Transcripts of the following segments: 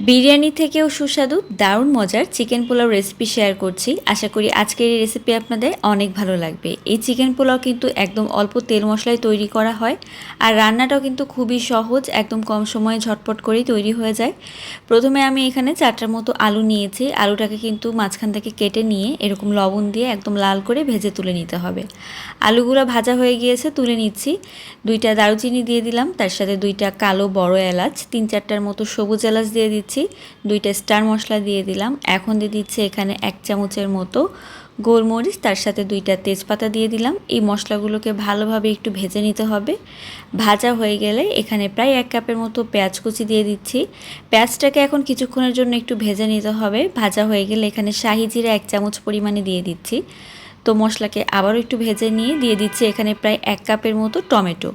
বিরিয়ানি থেকেও সুস্বাদু, দারুণ মজার চিকেন পোলাও রেসিপি শেয়ার করছি। আশা করি আজকের এই রেসিপি আপনাদের অনেক ভালো লাগবে। এই চিকেন পোলাও কিন্তু একদম অল্প তেল মশলায় তৈরি করা হয় আর রান্নাটাও কিন্তু খুবই সহজ, একদম কম সময়ে ঝটপট করেই তৈরি হয়ে যায়। প্রথমে আমি এখানে চারটার মতো আলু নিয়েছি। আলুটাকে কিন্তু মাঝখান থেকে কেটে নিয়ে এরকম লবণ দিয়ে একদম লাল করে ভেজে তুলে নিতে হবে। আলুগুলো ভাজা হয়ে গিয়েছে, তুলে নিচ্ছি। দুইটা দারুচিনি দিয়ে দিলাম, তার সাথে দুইটা কালো বড় এলাচ, তিন চারটার মতো সবুজ এলাচ দিয়ে দিচ্ছি। দুইটা স্টার মশলা দিয়ে দিলাম। এখন দিয়ে দিচ্ছি এখানে এক চামচের মতো গোলমরিচ, তার সাথে দুইটা তেজপাতা দিয়ে দিলাম। এই মশলাগুলোকে ভালোভাবে একটু ভেজে নিতে হবে। ভাজা হয়ে গেলে এখানে প্রায় এক কাপের মতো পেঁয়াজ কুচি দিয়ে দিচ্ছি। পেঁয়াজটাকে এখন কিছুক্ষণের জন্য একটু ভেজে নিতে হবে। ভাজা হয়ে গেলে এখানে শাহি জিরা এক চামচ পরিমাণে দিয়ে দিচ্ছি। তো মশলাকে আবারও একটু ভেজে নিয়ে দিয়ে দিচ্ছি এখানে প্রায় এক কাপের মতো টমেটো।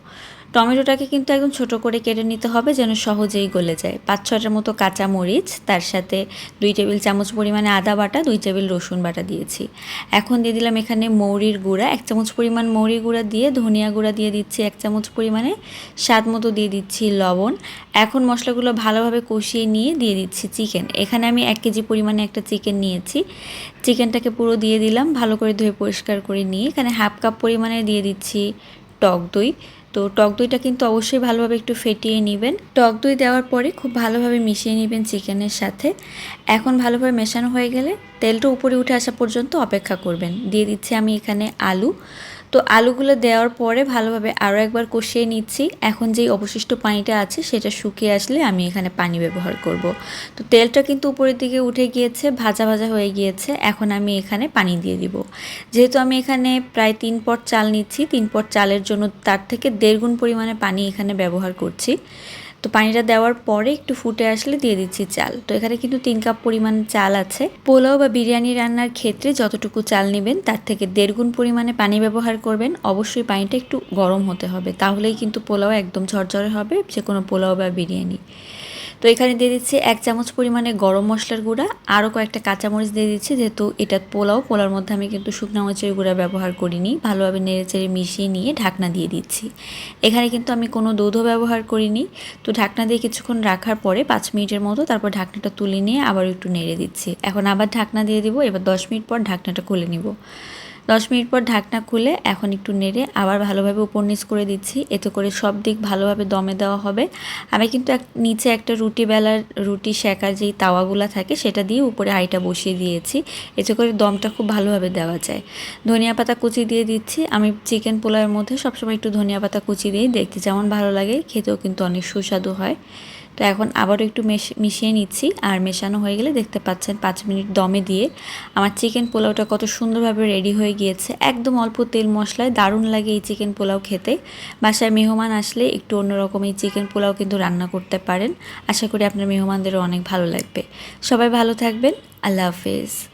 টমেটোটাকে কিন্তু একদম ছোট করে কেটে নিতে হবে যেন সহজেই গলে যায়। পাঁচ ছটার মতো কাঁচা মরিচ, তার সাথে দুই টেবিল চামচ পরিমাণে আদা বাটা, দুই টেবিল রসুন বাটা দিয়েছি। এখন দিয়ে দিলাম এখানে মৌরির গুঁড়া, এক চামচ পরিমাণ মৌরি গুঁড়া দিয়ে, ধনিয়া গুঁড়া দিয়ে দিচ্ছি এক চামচ পরিমাণে। স্বাদ মতো দিয়ে দিচ্ছি লবণ। এখন মশলাগুলো ভালোভাবে কষিয়ে নিয়ে দিয়ে দিচ্ছি চিকেন। এখানে আমি এক কেজি পরিমাণে একটা চিকেন নিয়েছি। চিকেনটাকে পুরো দিয়ে দিলাম, ভালো করে ধুয়ে পরিষ্কার করে নিয়ে। এখানে হাফ কাপ পরিমাণে দিয়ে দিচ্ছি টক দই। তো টক দইটা কিন্তু অবশ্যই ভালোভাবে একটু ফেটিয়ে নেবেন। টক দই দেওয়ার পরে খুব ভালোভাবে মিশিয়ে নেবেন চিকেনের সাথে। এখন ভালোভাবে মেশানো হয়ে গেলে তেলটা উপরে উঠে আসা পর্যন্ত অপেক্ষা করবেন। দিয়ে দিচ্ছি আমি এখানে আলু। তো আলুগুলো দেওয়ার পরে ভালোভাবে আরও একবার কষিয়ে নিচ্ছি। এখন যেই অবশিষ্ট পানিটা আছে সেটা শুকিয়ে আসলে আমি এখানে পানি ব্যবহার করব। তো তেলটা কিন্তু উপরের দিকে উঠে গিয়েছে, ভাজা ভাজা হয়ে গিয়েছে। এখন আমি এখানে পানি দিয়ে দিব। যেহেতু আমি এখানে প্রায় তিন পট চাল নিচ্ছি, তিন পট চালের জন্য তার থেকে দেড় গুণ পরিমাণে পানি এখানে ব্যবহার করছি। তো পানিটা দেওয়ার পরে একটু ফুটে আসলে দিয়ে দিচ্ছি চাল। তো এখানে কিন্তু তিন কাপ পরিমাণ চাল আছে। পোলাও বা বিরিয়ানি রান্নার ক্ষেত্রে যতটুকু চাল নেবেন, তার থেকে দেড় গুণ পরিমাণে পানি ব্যবহার করবেন। অবশ্যই পানিটা একটু গরম হতে হবে, তাহলেই কিন্তু পোলাও একদম ঝরঝরে হবে যে কোনো পোলাও বা বিরিয়ানি। তো এখানে দিয়ে দিচ্ছি এক চামচ পরিমাণে গরম মশলার গুঁড়া, আরও কয়েকটা কাঁচামরিচ দিয়ে দিচ্ছি, যেহেতু এটা পোলাও পোলার মধ্যে আমি কিন্তু শুকনো মরিচের গুঁড়া ব্যবহার করিনি। ভালোভাবে নেড়ে চেড়ে মিশিয়ে নিয়ে ঢাকনা দিয়ে দিচ্ছি। এখানে কিন্তু আমি কোনো দুধও ব্যবহার করিনি। তো ঢাকনা দিয়ে কিছুক্ষণ রাখার পরে পাঁচ মিনিটের মতো তারপর ঢাকনাটা তুলে নিয়ে আবার একটু নেড়ে দিচ্ছি। এখন আবার ঢাকনা দিয়ে দিব, এবার দশ মিনিট পর ঢাকনাটা খুলে নিব। দশ মিনিট পর ঢাকনা খুলে এখন একটু নেড়ে আবার ভালোভাবে উপর নিচ করে দিচ্ছি। এতে করে সব দিক ভালোভাবে দমে দেওয়া হবে। আমি কিন্তু এক, নিচে একটা রুটি বেলার রুটি শেখার যেই তাওয়াগুলো থাকে সেটা দিয়ে উপরে হাঁড়িটা বসিয়ে দিয়েছি। এতে করে দমটা খুব ভালোভাবে দেওয়া যায়। ধনিয়া পাতা কুচি দিয়ে দিচ্ছি। আমি চিকেন পোলাওয়ের মধ্যে সবসময় একটু ধনিয়া পাতা কুচি দিয়েই দেখতে যেমন ভালো লাগে, খেতেও কিন্তু অনেক সুস্বাদু হয়। তো এখন আবারও একটু মিশিয়ে নিচ্ছি। আর মেশানো হয়ে গেলে দেখতে পাচ্ছেন পাঁচ মিনিট দমে দিয়ে আমার চিকেন পোলাওটা কত সুন্দরভাবে রেডি হয়ে গিয়েছে। একদম অল্প তেল মশলায় দারুণ লাগে এই চিকেন পোলাও খেতে। বাসায় মেহমান আসলে একটু অন্যরকম এই চিকেন পোলাও কিন্তু রান্না করতে পারেন। আশা করি আপনার মেহমানদেরও অনেক ভালো লাগবে। সবাই ভালো থাকবেন। আল্লাহ হাফেজ।